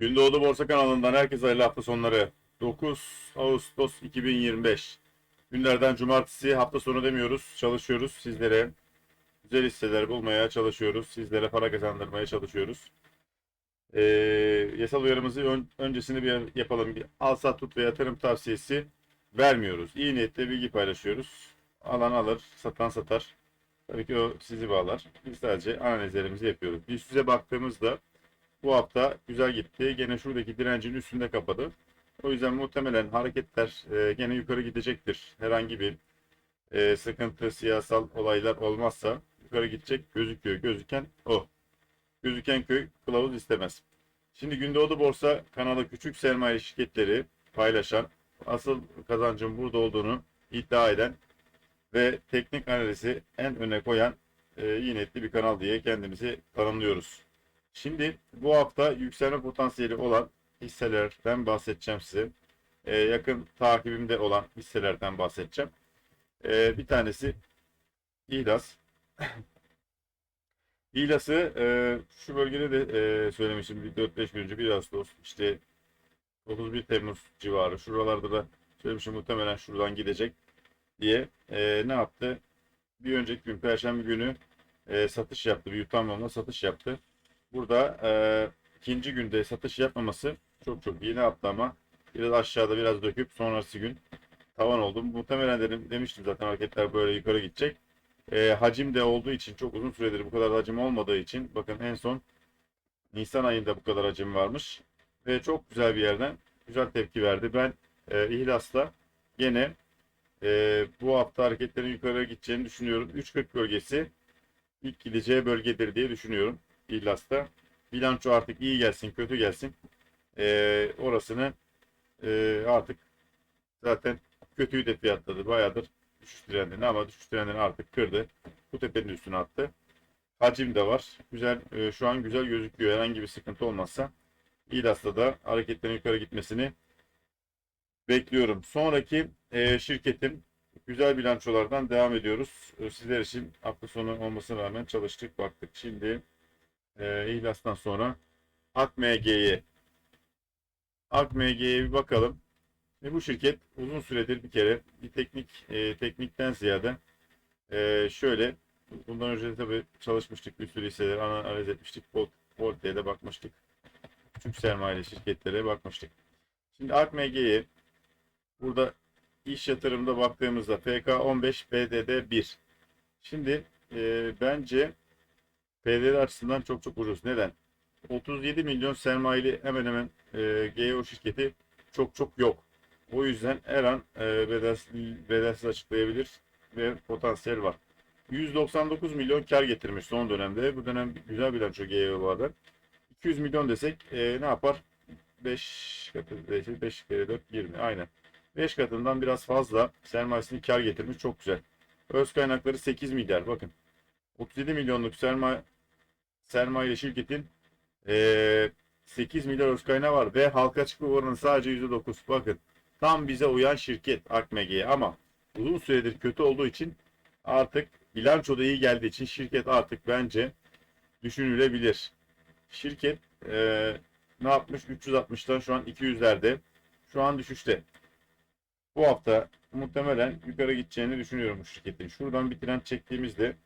Gündoğdu Borsa kanalından herkese hayırlı hafta sonları. 9 Ağustos 2025. Günlerden cumartesi hafta sonu demiyoruz. Çalışıyoruz. Sizlere güzel hisseler bulmaya çalışıyoruz. Sizlere para kazandırmaya çalışıyoruz. Ee, yasal uyarımızı ön- öncesini bir yapalım. Bir al sat tut ve yatırım tavsiyesi vermiyoruz. İyi niyetle bilgi paylaşıyoruz. Alan alır, satan satar. Tabii ki o sizi bağlar. Biz sadece analizlerimizi yapıyoruz. Biz size baktığımızda bu hafta güzel gitti. Gene şuradaki direncin üstünde kapadı. O yüzden muhtemelen hareketler e, gene yukarı gidecektir. Herhangi bir e, sıkıntı, siyasal olaylar olmazsa yukarı gidecek gözüküyor. Gözüken o. Gözüken köy kılavuz istemez. Şimdi Gündoğdu Borsa kanalı küçük sermaye şirketleri paylaşan, asıl kazancın burada olduğunu iddia eden ve teknik analizi en öne koyan e, iyi niyetli bir kanal diye kendimizi tanımlıyoruz. Şimdi bu hafta yükselme potansiyeli olan hisselerden bahsedeceğim size. Ee, yakın takibimde olan hisselerden bahsedeceğim. Ee, bir tanesi İhlas. İhlas'ı e, şu bölgede de e, söylemiştim bir 4-5 gün önce 1 Ağustos işte 31 Temmuz civarı şuralarda da söylemişim muhtemelen şuradan gidecek diye E, ne yaptı? Bir önceki gün Perşembe günü e, satış yaptı. Bir yutamlamla satış yaptı. Burada e, ikinci günde satış yapmaması çok çok iyi. Ne yaptı biraz aşağıda biraz döküp sonrası gün tavan oldu. Muhtemelen dedim, demiştim zaten hareketler böyle yukarı gidecek. E, hacim de olduğu için çok uzun süredir bu kadar hacim olmadığı için bakın en son Nisan ayında bu kadar hacim varmış. Ve çok güzel bir yerden güzel tepki verdi. Ben e, İhlas'ta yine e, bu hafta hareketlerin yukarı gideceğini düşünüyorum. 3.40 bölgesi ilk gideceği bölgedir diye düşünüyorum. İhlas'ta. Bilanço artık iyi gelsin, kötü gelsin. Ee, orasını e, artık zaten kötüyü de fiyatladı. Bayağıdır düşüş trendini ama düşüş trendini artık kırdı. Bu tepenin üstüne attı. Hacim de var. Güzel, e, şu an güzel gözüküyor. Herhangi bir sıkıntı olmazsa İhlas'ta da hareketlerin yukarı gitmesini bekliyorum. Sonraki e, şirketim güzel bilançolardan devam ediyoruz. E, Sizler için hafta sonu olmasına rağmen çalıştık, baktık. Şimdi e, İhlas'tan sonra AKMG'ye AKMG'ye bir bakalım. E, bu şirket uzun süredir bir kere bir teknik e, teknikten ziyade e, şöyle bundan önce de tabii çalışmıştık bir sürü hisseleri analiz etmiştik. Volt, Volt'e de bakmıştık. Küçük sermayeli şirketlere bakmıştık. Şimdi AKMG'ye burada iş yatırımda baktığımızda FK15 BDD 1. Şimdi e, bence PDD açısından çok çok ucuz. Neden? 37 milyon sermayeli hemen hemen e, GEO şirketi çok çok yok. O yüzden her an e, bedelsiz, bedelsiz açıklayabilir ve potansiyel var. 199 milyon kar getirmiş son dönemde. Bu dönem güzel bilanço GEO'larda. 200 milyon desek e, ne yapar? 5 katı 5 kere 4 20 aynen. 5 katından biraz fazla sermayesini kar getirmiş. Çok güzel. Öz kaynakları 8 milyar. Bakın. 37 milyonluk sermaye sermayeli şirketin eee 8 milyar öz kaynağı var ve halka çıkma oranı sadece %9. Bakın tam bize uyan şirket Akmege'ye ama uzun süredir kötü olduğu için artık bilançoda iyi geldiği için şirket artık bence düşünülebilir. Şirket eee, ne yapmış? 360'tan şu an 200'lerde. Şu an düşüşte. Bu hafta muhtemelen yukarı gideceğini düşünüyorum bu şirketin. Şuradan bir trend çektiğimizde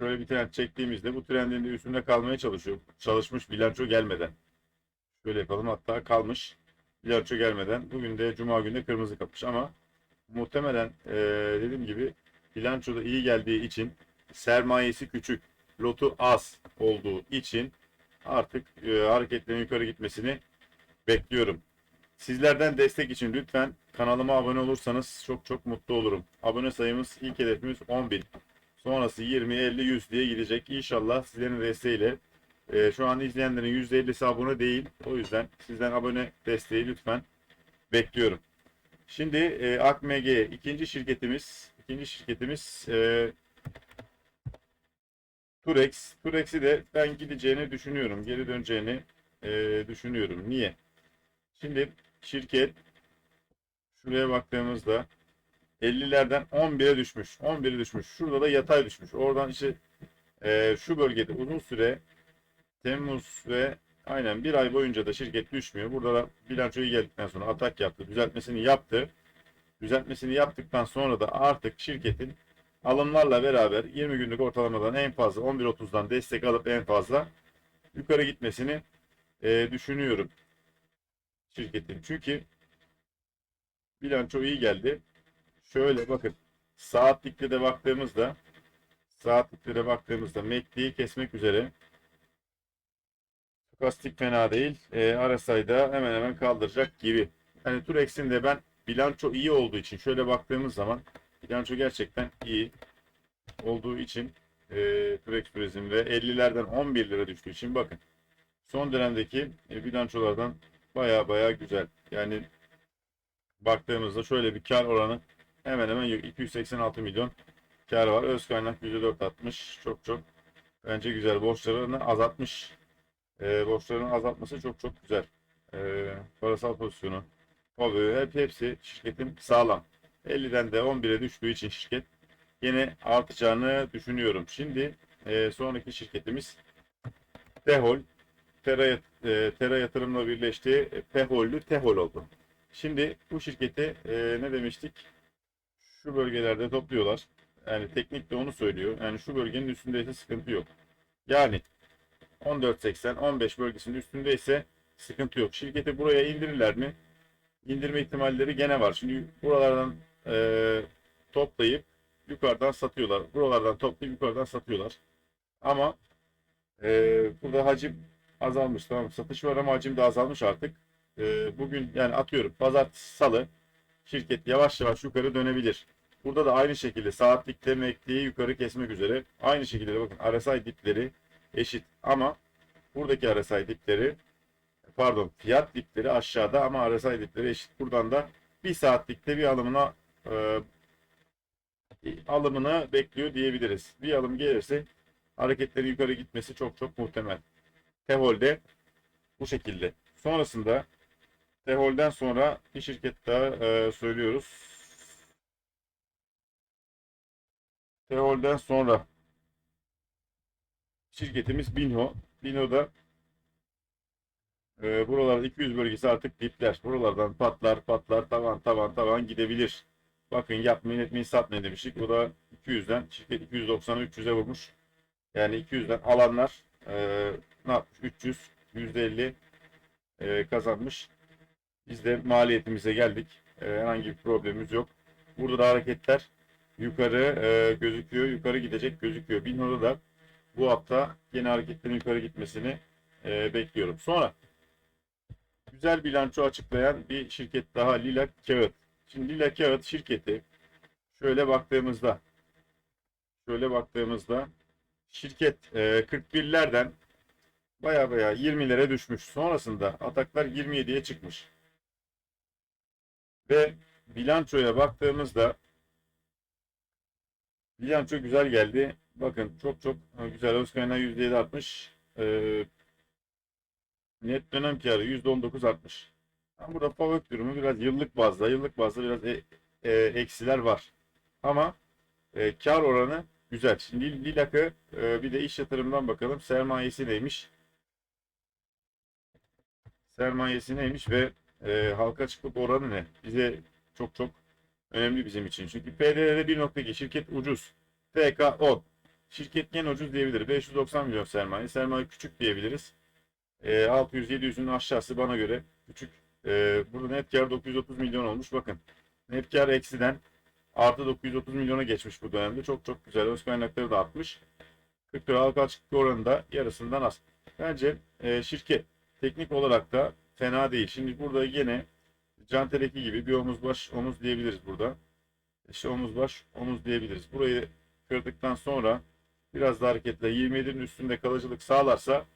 şöyle bir trend çektiğimizde bu trendin de üstünde kalmaya çalışıyor. Çalışmış bilanço gelmeden. Şöyle yapalım hatta kalmış bilanço gelmeden. Bugün de cuma günde kırmızı kapış ama muhtemelen eee, dediğim gibi bilançoda iyi geldiği için sermayesi küçük, lotu az olduğu için artık eee, hareketlerin yukarı gitmesini bekliyorum. Sizlerden destek için lütfen kanalıma abone olursanız çok çok mutlu olurum. Abone sayımız ilk hedefimiz 10.000. Sonrası 20, 50, 100 diye gidecek. İnşallah sizlerin desteğiyle. e, şu an izleyenlerin %50'si abone değil. O yüzden sizden abone desteği lütfen bekliyorum. Şimdi e, AKMG ikinci şirketimiz ikinci şirketimiz e, Turex. Turex'i de ben gideceğini düşünüyorum. Geri döneceğini e, düşünüyorum. Niye? Şimdi şirket şuraya baktığımızda 50'lerden 11'e düşmüş. 11'e düşmüş. Şurada da yatay düşmüş. Oradan işte e, şu bölgede uzun süre Temmuz ve Aynen bir ay boyunca da şirket düşmüyor. Burada da bilançoyu geldikten sonra atak yaptı. Düzeltmesini yaptı. Düzeltmesini yaptıktan sonra da artık şirketin alımlarla beraber 20 günlük ortalamadan en fazla 11.30'dan destek alıp en fazla yukarı gitmesini e, düşünüyorum şirketin. Çünkü bilanço iyi geldi. Şöyle bakın saatlikte de baktığımızda saatlikte de baktığımızda MACD'yi kesmek üzere Stokastik fena değil. E, RSI'da hemen hemen kaldıracak gibi. Yani Turex'in de ben bilanço iyi olduğu için şöyle baktığımız zaman bilanço gerçekten iyi olduğu için e, Turex Turizm ve 50'lerden 11 lira düştüğü için bakın son dönemdeki e, bilançolardan baya baya güzel. Yani baktığımızda şöyle bir kar oranı hemen hemen yok. 286 milyon kar var. Öz kaynak %4.60 çok çok bence güzel. Borçlarını azaltmış. E, borçlarını azaltması çok çok güzel. E, parasal pozisyonu, tabii hep hepsi şirketin sağlam. 50'den de 11'e düştüğü için şirket yine artacağını düşünüyorum. Şimdi e, sonraki şirketimiz Tehol. Tera, e, Tera yatırımla birleşti. E, Pehollü Tehol oldu. Şimdi bu şirketi e, ne demiştik? Şu bölgelerde topluyorlar. Yani teknik de onu söylüyor. Yani şu bölgenin üstündeyse sıkıntı yok. Yani 14.80-15 bölgesinin üstündeyse sıkıntı yok. Şirketi buraya indirirler mi? İndirme ihtimalleri gene var. Şimdi buralardan e, toplayıp yukarıdan satıyorlar. Buralardan toplayıp yukarıdan satıyorlar. Ama e, burada hacim azalmış. Tamam satış var ama hacim de azalmış artık. E, bugün yani atıyorum pazartesi salı şirket yavaş yavaş yukarı dönebilir. Burada da aynı şekilde saatlikte mekliği yukarı kesmek üzere. Aynı şekilde de bakın RSI dipleri eşit ama buradaki RSI dipleri pardon fiyat dipleri aşağıda ama RSI dipleri eşit. Buradan da bir saatlikte bir alımına e, alımını bekliyor diyebiliriz. Bir alım gelirse hareketleri yukarı gitmesi çok çok muhtemel. Tehol'de bu şekilde. Sonrasında Tehol'den sonra bir şirket daha e, söylüyoruz. Tehol'den sonra şirketimiz Binho. Binho'da e, buralarda 200 bölgesi artık dipler. Buralardan patlar patlar tavan tavan tavan gidebilir. Bakın yapmayın etmeyin satmayın demiştik. Bu da 200'den şirket 290'a 300'e vurmuş. Yani 200'den alanlar e, ne yapmış? 300 %50 e, kazanmış. Biz de maliyetimize geldik. E, herhangi bir problemimiz yok. Burada da hareketler yukarı e, gözüküyor. Yukarı gidecek gözüküyor. Binho'da da bu hafta yine hareketlerin yukarı gitmesini e, bekliyorum. Sonra güzel bilanço açıklayan bir şirket daha Lila Kağıt. Şimdi Lila Kağıt şirketi şöyle baktığımızda şöyle baktığımızda şirket e, 41'lerden baya baya 20'lere düşmüş. Sonrasında ataklar 27'ye çıkmış. Ve bilançoya baktığımızda bilanço güzel geldi. Bakın çok çok güzel. Öz kaynağı %7 artmış. Ee, net dönem karı %19 artmış. Ama burada FAVÖK durumu biraz yıllık bazda. Yıllık bazda biraz e- e, eksiler var. Ama e, kar oranı güzel. Şimdi Lilak'ı e, bir de iş yatırımından bakalım. Sermayesi neymiş? Sermayesi neymiş ve e, halka açıklık oranı ne? Bize çok çok önemli bizim için. Çünkü PDR'de 1.2 şirket ucuz. TK 10. Şirket gene ucuz diyebilir. 590 milyon sermaye. Sermaye küçük diyebiliriz. E, 600-700'ün aşağısı bana göre küçük. E, burada net kar 930 milyon olmuş. Bakın net kar eksiden artı 930 milyona geçmiş bu dönemde. Çok çok güzel. Öz kaynakları da artmış. 40 lira halka açıklık oranı da yarısından az. Bence e, şirket teknik olarak da fena değil. Şimdi burada yine Canteleki gibi bir omuz baş omuz diyebiliriz burada. İşte omuz baş omuz diyebiliriz. Burayı kırdıktan sonra biraz da hareketle 27'nin üstünde kalıcılık sağlarsa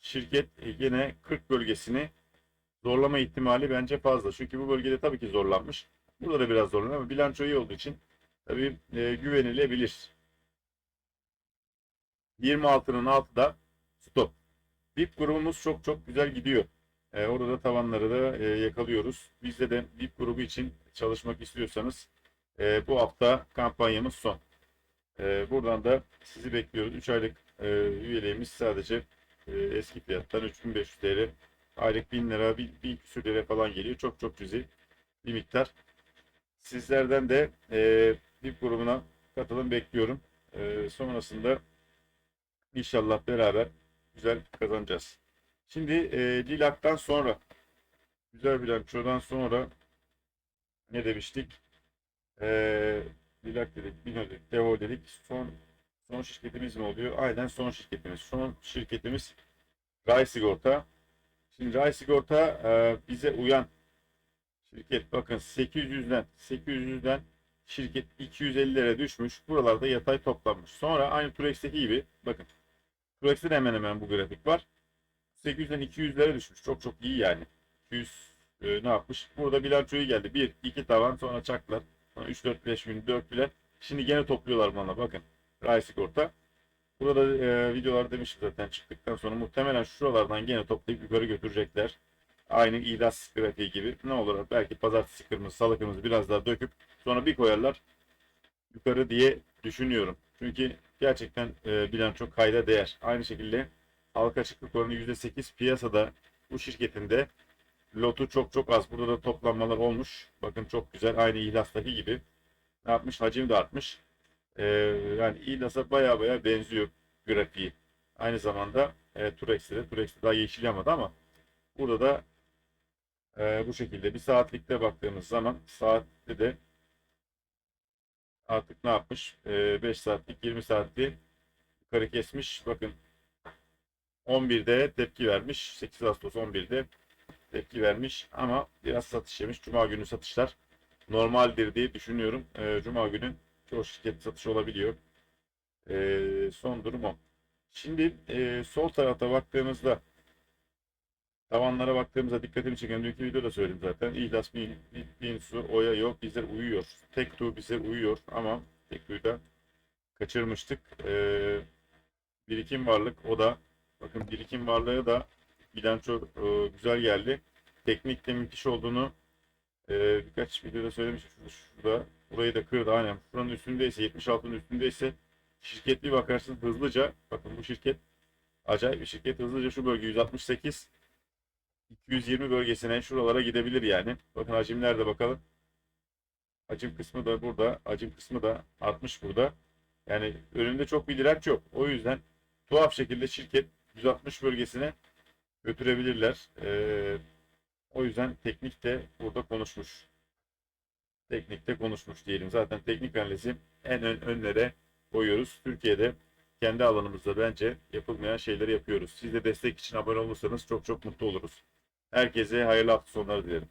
şirket yine 40 bölgesini zorlama ihtimali bence fazla. Çünkü bu bölgede tabii ki zorlanmış. Burada da biraz zorlanıyor ama bilanço iyi olduğu için tabii e, güvenilebilir. 26'nın altı da stop. VIP grubumuz çok çok güzel gidiyor. E, orada da tavanları da e, yakalıyoruz. Bizde de VIP grubu için çalışmak istiyorsanız e, bu hafta kampanyamız son. E, buradan da sizi bekliyoruz. 3 aylık e, üyeliğimiz sadece e, eski fiyattan 3500 TL aylık 1000 lira, 1000 1000 küsür lira falan geliyor. Çok çok cüzi bir miktar. Sizlerden de e, VIP grubuna katılım bekliyorum. E, sonrasında inşallah beraber güzel kazanacağız. Şimdi e, Lilak'tan sonra güzel bilançodan sonra ne demiştik? E, Lilak dedik, Bino dedik, Devo dedik. Son son şirketimiz mi oluyor? Aynen son şirketimiz. Son şirketimiz Ray Sigorta. Şimdi Ray Sigorta e, bize uyan şirket bakın 800'den 800'den şirket 250'lere düşmüş. Buralarda yatay toplanmış. Sonra aynı Turex'teki gibi bakın Turex'te de hemen hemen bu grafik var. 800'den 200'lere düşmüş. Çok çok iyi yani. 200 e, ne yapmış? Burada bilançoyu geldi. 1, 2 tavan sonra çaklar. Sonra 3, 4, 5 gün 4 bilen. Şimdi gene topluyorlar bana bakın. Ray Sigorta. Burada e, videolar demiştim zaten çıktıktan sonra muhtemelen şuralardan gene toplayıp yukarı götürecekler. Aynı İDAS grafiği gibi. Ne olur belki pazartesi kırmızı, salı biraz daha döküp sonra bir koyarlar yukarı diye düşünüyorum. Çünkü gerçekten e, bilanço kayda değer. Aynı şekilde halka açıklık oranı %8 piyasada bu şirketinde lotu çok çok az. Burada da toplanmalar olmuş. Bakın çok güzel. Aynı İhlas'taki gibi. Ne yapmış? Hacim de artmış. Ee, yani İhlas'a baya baya benziyor grafiği. Aynı zamanda e, Turex'te de. Turex'te daha yeşil yamadı ama burada da e, bu şekilde bir saatlikte baktığımız zaman saatte de artık ne yapmış? E, 5 saatlik 20 saatlik yukarı kesmiş. Bakın 11'de tepki vermiş. 8 Ağustos 11'de tepki vermiş ama biraz satış yemiş. Cuma günü satışlar normaldir diye düşünüyorum. Ee, Cuma günü çoğu şirket satış olabiliyor. Ee, son durum o. Şimdi e, sol tarafta baktığımızda tavanlara baktığımızda dikkatimi çeken dünkü videoda söyledim zaten. İhlas, Bin, Binsu, Oya yok. Bizler uyuyor. Tektu bize uyuyor ama Tektu'yu da kaçırmıştık. Ee, birikim varlık o da bakın birikim varlığı da bilanço e, güzel geldi. Teknikte müthiş olduğunu e, birkaç videoda söylemiştim. Şurada, burayı da kırdı aynen. Şuranın üstündeyse 76'ın üstündeyse şirket bir bakarsın hızlıca bakın bu şirket acayip bir şirket hızlıca şu bölge 168 220 bölgesine şuralara gidebilir yani. Bakın hacimler de bakalım. Hacim kısmı da burada. Hacim kısmı da artmış burada. Yani önünde çok bir direnç yok. O yüzden tuhaf şekilde şirket 160 bölgesine götürebilirler. Ee, o yüzden teknik de burada konuşmuş. Teknikte konuşmuş diyelim. Zaten teknik analizi en ön, önlere koyuyoruz. Türkiye'de kendi alanımızda bence yapılmayan şeyleri yapıyoruz. Siz de destek için abone olursanız çok çok mutlu oluruz. Herkese hayırlı hafta sonları dilerim.